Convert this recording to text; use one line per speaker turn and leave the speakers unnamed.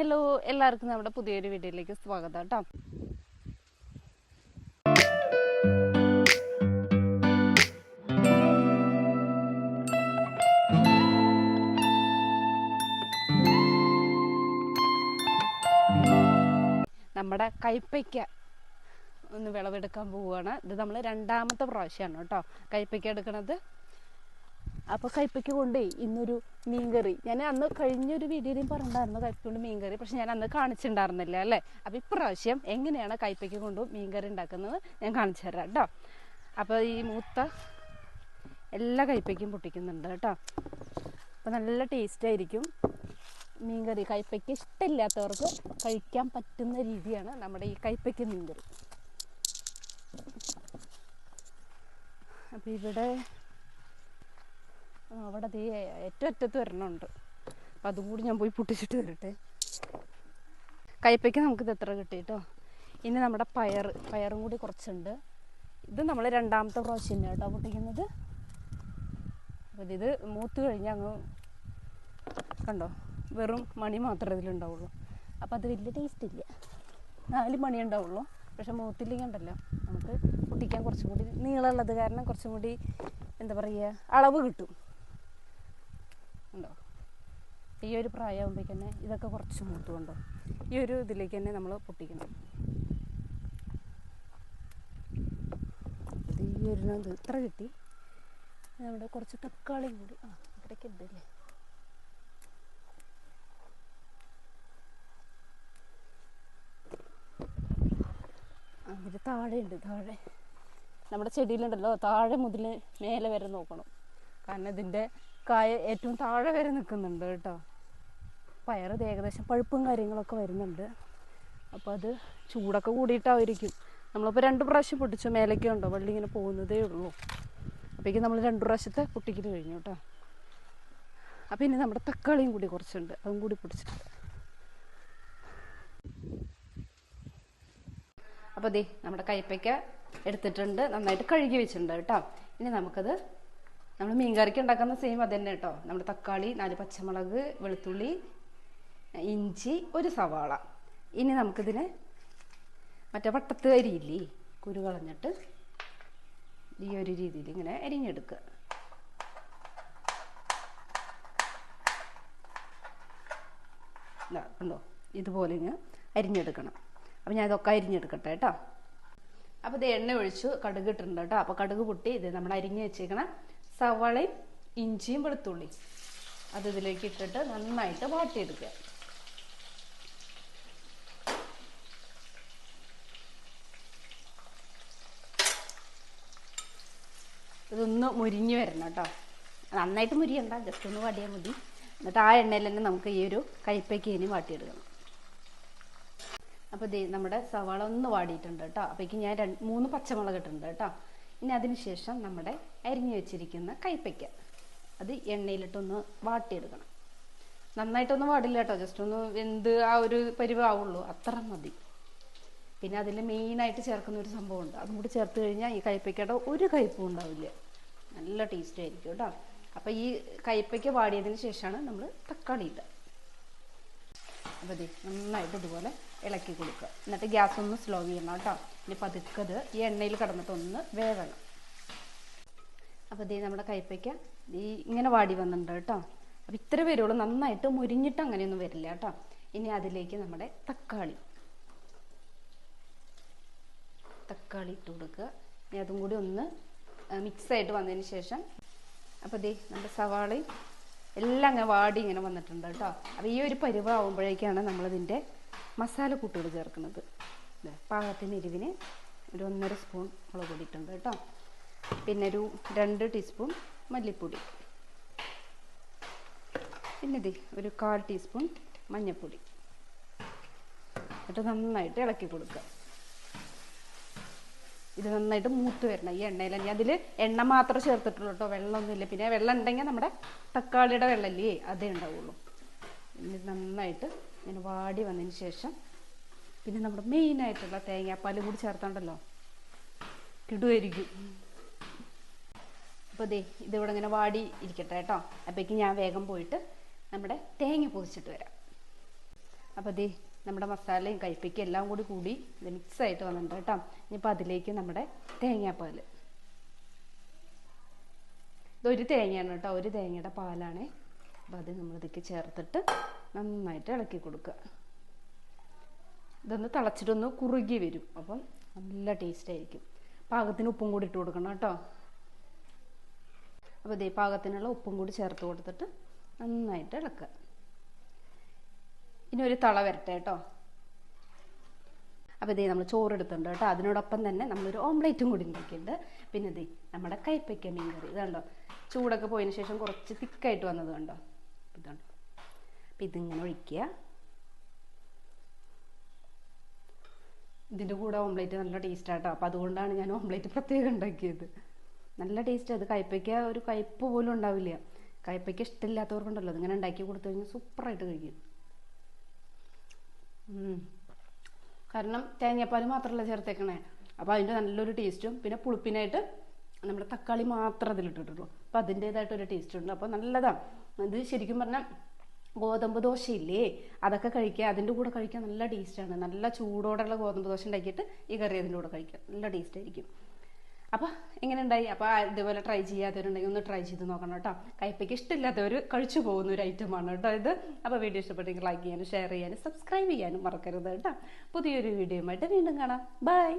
Hello എല്ലാവർക്കും നമ്മുടെ പുതിയൊരു വീഡിയോയിലേക്ക് സ്വാഗതം കേട്ടോ. നമ്മുടെ കൈപ്പയ്ക്ക ഒന്ന് വിളവെടുക്കാൻ പോവുകയാണ്. ഇത് നമ്മൾ രണ്ടാമത്തെ പ്രാവശ്യമാണ് കേട്ടോ കൈപ്പയ്ക്ക എടുക്കണത്. അപ്പോൾ കൈപ്പയ്ക്ക് കൊണ്ടേ ഇന്നൊരു മീൻകറി. ഞാൻ അന്ന് കഴിഞ്ഞൊരു വീഡിയോയിലും പറഞ്ഞിട്ടുണ്ടായിരുന്നു കൈപ്പയ്ക്ക് കൊണ്ട് മീൻകറി പക്ഷെ ഞാൻ അന്ന് കാണിച്ചിട്ടുണ്ടായിരുന്നില്ല അല്ലേ? അപ്പോൾ ഇപ്രാവശ്യം എങ്ങനെയാണ് കൈപ്പയ്ക്ക് കൊണ്ട് മീൻകറി ഉണ്ടാക്കുന്നത് ഞാൻ കാണിച്ചു തരാം കേട്ടോ. അപ്പോൾ ഈ മൂത്ത എല്ലാ കൈപ്പയ്ക്കും പൊട്ടിക്കുന്നുണ്ട് കേട്ടോ. അപ്പോൾ നല്ല ടേസ്റ്റ് ആയിരിക്കും മീൻകറി. കൈപ്പയ്ക്ക് ഇഷ്ടമില്ലാത്തവർക്ക് കഴിക്കാൻ പറ്റുന്ന രീതിയാണ് നമ്മുടെ ഈ കൈപ്പക്ക മീൻകറി. അപ്പോൾ ഇവിടെ അവിടെ ദേ ഏറ്റവും അറ്റത്ത് വരണുണ്ട്. അപ്പം അതും കൂടി ഞാൻ പോയി പൊട്ടിച്ചിട്ട് വരട്ടെ. കയ്പ്പയ്ക്ക് നമുക്കിത് എത്ര കിട്ടി കേട്ടോ ഇനി നമ്മുടെ പയർ പയറും കൂടി കുറച്ചുണ്ട്. ഇത് നമ്മൾ രണ്ടാമത്തെ പ്രാവശ്യം തന്നെ കേട്ടോ പൊട്ടിക്കുന്നത്. അപ്പം ഇത് മൂത്ത് കഴിഞ്ഞ് അങ്ങ് കണ്ടോ? വെറും മണി മാത്രമേ ഇതിലുണ്ടാവുള്ളൂ. അപ്പം അത് വലിയ ടേസ്റ്റ് ഇല്ല. നാല് മണി ഉണ്ടാവുള്ളൂ. പക്ഷെ മൂത്തില്ലെങ്കിൽ ഉണ്ടല്ലോ. നമുക്ക് പൊട്ടിക്കാൻ കുറച്ചും കൂടി നീളമുള്ളത് കാരണം കുറച്ചും കൂടി എന്താ പറയുക അളവ് കിട്ടും. ഉണ്ടോ? ഈ ഒരു പ്രായമാകുമ്പോഴേക്ക് തന്നെ ഇതൊക്കെ കുറച്ച് മൂത്തുകൊണ്ടോ? ഈ ഒരു ഇതിലേക്ക് തന്നെ നമ്മൾ പൊട്ടിക്കണം ഈ ഒരു ഇത് ഇത്ര കിട്ടി. നമ്മുടെ കുറച്ച് തക്കാളിയും കൂടി. ആ ഇവിടേക്ക് ഉണ്ട് അല്ലേ? ആ ഇത് താഴെ ഉണ്ട് താഴെ. നമ്മുടെ ചെടിയിലുണ്ടല്ലോ താഴെ മുതൽ മേലെ വരെ നോക്കണം. കാരണം ഇതിന്റെ കായ ഏറ്റവും താഴെ വരെ നിൽക്കുന്നുണ്ട് കേട്ടോ. പയർ ഇത് ഏകദേശം പഴുപ്പും കാര്യങ്ങളൊക്കെ വരുന്നുണ്ട്. അപ്പോൾ അത് ചൂടൊക്കെ കൂടിയിട്ടായിരിക്കും. നമ്മളിപ്പോൾ രണ്ട് പ്രാവശ്യം പൊട്ടിച്ചു മേലേക്ക് ഉണ്ടോ വള്ളി ഇങ്ങനെ പോകുന്നതേ ഉള്ളൂ. അപ്പോഴേക്കും നമ്മൾ രണ്ട് പ്രാവശ്യത്തെ പൊട്ടിക്കൽ കഴിഞ്ഞു കേട്ടോ. അപ്പോൾ ഇനി നമ്മുടെ തക്കാളിയും കൂടി കുറച്ചുണ്ട്. അതും കൂടി പൊടിച്ചിട്ട്. അപ്പോൾ ദേ നമ്മുടെ കയ്പ്പയ്ക്ക എടുത്തിട്ടുണ്ട്. നന്നായിട്ട് കഴുകി വെച്ചിട്ടുണ്ട് കേട്ടോ. ഇനി നമുക്കത് നമ്മൾ മീൻകറിക്ക് ഉണ്ടാക്കുന്ന സെയിം അത് തന്നെ കേട്ടോ നമ്മൾ തക്കാളി നാല് പച്ചമുളക് വെളുത്തുള്ളി ഇഞ്ചി ഒരു സവാള. ഇനി നമുക്കിതിന് മറ്റേ വട്ടത്ത് അരിയില്ലേ കുരു കളഞ്ഞിട്ട് ഈ ഒരു രീതിയിൽ ഇങ്ങനെ അരിഞ്ഞെടുക്കുക. ണ്ടോ ഇതുപോലെ ഇങ്ങനെ അരിഞ്ഞെടുക്കണം. അപ്പം ഞാൻ ഇതൊക്കെ അരിഞ്ഞെടുക്കട്ടെ കേട്ടോ അപ്പോൾ ഇത് എണ്ണ ഒഴിച്ചു കടുക് ഇട്ടിട്ടുണ്ട് കേട്ടോ അപ്പോൾ കടുക് പൊട്ടി ഇത് നമ്മൾ അരിഞ്ഞ് വെച്ചേക്കണ സവാളയും ഇഞ്ചിയും വെളുത്തുള്ളിയും അത് ഇതിലേക്ക് ഇട്ടിട്ട് നന്നായിട്ട് വാട്ടിയെടുക്കുക. ഇതൊന്ന് മുരിഞ്ഞു വരണം കേട്ടോ. നന്നായിട്ട് മുരിയണ്ട ജസ്റ്റ് ഒന്ന് വാടിയാൽ മതി. എന്നിട്ട് ആ എണ്ണയിൽ തന്നെ നമുക്ക് ഈ ഒരു കയ്പ്പയ്ക്ക് ഇനി വാട്ടിയെടുക്കണം. അപ്പോൾ ദേ നമ്മുടെ സവാള ഒന്ന് വാടിയിട്ടുണ്ട് കേട്ടോ. അപ്പോഴേക്ക് ഞാൻ രണ്ട് മൂന്ന് പച്ചമുളക് ഇട്ടിട്ടുണ്ട് കേട്ടോ. ഇനി അതിന് ശേഷം നമ്മുടെ അരിഞ്ഞു വെച്ചിരിക്കുന്ന കൈപ്പയ്ക്ക. അത് എണ്ണയിലിട്ടൊന്ന് വാട്ടിയെടുക്കണം. നന്നായിട്ടൊന്നും വാടില്ല കേട്ടോ ജസ്റ്റ് ഒന്ന് എന്ത് ആ ഒരു പരിവാവുള്ളൂ. അത്ര മതി. പിന്നെ അതിൽ മെയിനായിട്ട് ചേർക്കുന്ന ഒരു സംഭവമുണ്ട്. അതും കൂടി ചേർത്ത് കഴിഞ്ഞാൽ ഈ കയ്പ്പയ്ക്കയുടെ ഒരു കയ്പ്പും ഉണ്ടാവില്ല. നല്ല ടേസ്റ്റ് ആയിരിക്കും കേട്ടോ അപ്പോൾ ഈ കയ്പ്പയ്ക്ക വാടിയതിന് ശേഷമാണ് നമ്മൾ തക്കാളി ഇടുക. അപ്പോൾ ദേ നന്നായിട്ട് ഇതുപോലെ ഇളക്കി കൊടുക്കുക. എന്നിട്ട് ഗ്യാസ് ഒന്ന് സ്ലോ ചെയ്യണം കേട്ടോ. ഇനി പതുക്കത് ഈ എണ്ണയിൽ കിടന്നിട്ട് ഒന്ന് വേവണം. അപ്പോൾ ഇതേ നമ്മുടെ കയ്പ്പയ്ക്ക ഈ ഇങ്ങനെ വാടി വന്നിട്ടുണ്ട് കേട്ടോ. അപ്പോൾ ഇത്ര വരുള്ളൂ നന്നായിട്ട് മുരിഞ്ഞിട്ട് അങ്ങനെയൊന്നും വരില്ല കേട്ടോ. ഇനി അതിലേക്ക് നമ്മുടെ തക്കാളി. തക്കാളി ഇട്ട് കൊടുക്കുക. ഇനി അതും കൂടി ഒന്ന് മിക്സ് ആയിട്ട് വന്നതിന് ശേഷം അപ്പോൾ ദേ നമ്മുടെ സവാളയും എല്ലാം അങ്ങനെ വാടി ഇങ്ങനെ വന്നിട്ടുണ്ട് കേട്ടോ. അപ്പോൾ ഈ ഒരു പരുവാകുമ്പോഴേക്കാണ് നമ്മളിതിന്റെ മസാല കൂട്ടുകൾ ചേർക്കുന്നത്. പാകത്തിന് എരിവിന് ഒരു ഒന്നര സ്പൂൺ മുളക് പൊടി ഇട്ടുണ്ട് കേട്ടോ. പിന്നെ ഒരു രണ്ട് ടീസ്പൂൺ മല്ലിപ്പൊടി. പിന്നെ ഇത് ഒരു കാൽ ടീസ്പൂൺ മഞ്ഞൾപ്പൊടി എന്നിട്ട് നന്നായിട്ട് ഇളക്കി കൊടുക്കുക. ഇത് നന്നായിട്ട് മൂത്ത് വരണം. ഈ എണ്ണയിൽ തന്നെ. അതിൽ എണ്ണ മാത്രമേ ചേർത്തിട്ടുള്ളൂ കേട്ടോ. വെള്ളമൊന്നുമില്ല. പിന്നെ വെള്ളം ഉണ്ടെങ്കിൽ നമ്മുടെ തക്കാളിയുടെ വെള്ളമില്ലേ? അതേ ഉണ്ടാവുള്ളൂ. ഇത് നന്നായിട്ട് ഇങ്ങനെ വാടി വന്നതിന് ശേഷം പിന്നെ നമ്മുടെ മെയിനായിട്ടുള്ള തേങ്ങാപ്പാൽ കൂടി ചേർത്തണ്ടല്ലോ. കിടുമായിരിക്കും അപ്പോൾ ദേ ഇതിവിടെ ഇങ്ങനെ വാടി ഇരിക്കട്ടെ കേട്ടോ. അപ്പോഴേക്കും ഞാൻ വേഗം പോയിട്ട് നമ്മുടെ തേങ്ങ പൊതിച്ചിട്ട് വരാം. അപ്പോൾ ദേ നമ്മുടെ മസാലയും കയ്പ്പയ്ക്കും എല്ലാം കൂടി കൂടി ഇത് മിക്സ് ആയിട്ട് വന്നിട്ടുണ്ട് കേട്ടോ. ഇനിയിപ്പോൾ അതിലേക്ക് നമ്മുടെ തേങ്ങാപ്പാൽ ഇതൊരു തേങ്ങയാണ് കേട്ടോ ഒരു തേങ്ങയുടെ പാലാണ്. അപ്പോൾ അത് നമ്മൾ ഇതിലേക്ക് ചേർത്തിട്ട് നന്നായിട്ട് ഇളക്കി കൊടുക്കുക. ഇതൊന്ന് തിളച്ചിട്ടൊന്ന് കുറുകി വരും. അപ്പം നല്ല ടേസ്റ്റ് ആയിരിക്കും. പാകത്തിന് ഉപ്പും കൂടി ഇട്ട് കൊടുക്കണം കേട്ടോ. അപ്പോൾ ഇതേ പാകത്തിനുള്ള ഉപ്പും കൂടി ചേർത്ത് കൊടുത്തിട്ട് നന്നായിട്ട് ഇളക്കുക. ഇനി ഒരു തള വരട്ടെ കേട്ടോ. അപ്പോൾ ഇതേ നമ്മൾ ചോറ് എടുത്തിട്ടുണ്ട് കേട്ടോ. അതിനോടൊപ്പം തന്നെ നമ്മളൊരു ഓംലേറ്റും കൂടി ഉണ്ടാക്കിയിട്ടുണ്ട്. പിന്നെ ഇതേ നമ്മുടെ കൈപ്പയ്ക്ക മീൻ കറി ഇതുണ്ടോ ചൂടൊക്കെ പോയതിന് ശേഷം കുറച്ച് തിക്കായിട്ട് വന്നത് കണ്ടോ? അപ്പം ഇതിങ്ങനെ ഒഴിക്കുക. ഇതിന്റെ കൂടെ ഓംലേറ്റ് നല്ല ടേസ്റ്റ് ആട്ടോ അപ്പം അതുകൊണ്ടാണ് ഞാൻ ഓംലേറ്റ് പ്രത്യേകം ഉണ്ടാക്കിയത്. നല്ല ടേസ്റ്റ്. അത് കയ്പ്പയ്ക്ക ഒരു കയ്പ്പ് പോലും ഉണ്ടാവില്ല. കയ്പ്പയ്ക്ക ഇഷ്ടമില്ലാത്തവർക്കുണ്ടല്ലോ. അതിങ്ങനെ ഉണ്ടാക്കി കൊടുത്തു കഴിഞ്ഞാൽ സൂപ്പറായിട്ട് കഴിക്കും. കാരണം തേങ്ങാപ്പാൽ മാത്രമല്ല ചേർത്തേക്കണേ. അപ്പോൾ അതിന്റെ നല്ലൊരു ടേസ്റ്റും. പിന്നെ പുളിപ്പിനായിട്ട് നമ്മുടെ തക്കാളി മാത്രം അതിലിട്ടിട്ടുള്ളൂ. അപ്പോൾ അതിന്റേതായിട്ടൊരു ടേസ്റ്റ് ഉണ്ട്. അപ്പോൾ നല്ലതാണ് ഇത് ശരിക്കും പറഞ്ഞാൽ ഗോതമ്പ് ദോശയില്ലേ അതൊക്കെ കഴിക്കുക. അതിന്റെ കൂടെ കഴിക്കാൻ നല്ല ടേസ്റ്റാണ് നല്ല ചൂടോടെയുള്ള ഗോതമ്പ് ദോശ ഉണ്ടാക്കിയിട്ട് ഈ കറി അതിന്റെ കൂടെ കഴിക്കാം നല്ല ടേസ്റ്റ് ആയിരിക്കും. അപ്പോൾ എങ്ങനെ ഉണ്ടായി? അപ്പോൾ ഇതുപോലെ ട്രൈ ചെയ്യാത്തവരുണ്ടെങ്കിൽ ഒന്ന് ട്രൈ ചെയ്ത് നോക്കണം കേട്ടോ. കയ്പയ്ക്ക് ഇഷ്ടമില്ലാത്തവർ കഴിച്ചു പോകുന്ന ഒരു ഐറ്റം ആണ് കേട്ടോ ഇത്. അപ്പോൾ വീഡിയോ ഇഷ്ടപ്പെട്ടെങ്കിൽ ലൈക്ക് ചെയ്യാനും ഷെയർ ചെയ്യാനും സബ്സ്ക്രൈബ് ചെയ്യാനും മറക്കരുത് കേട്ടോ. പുതിയൊരു വീഡിയോയുമായിട്ട് വീണ്ടും കാണാം. ബൈ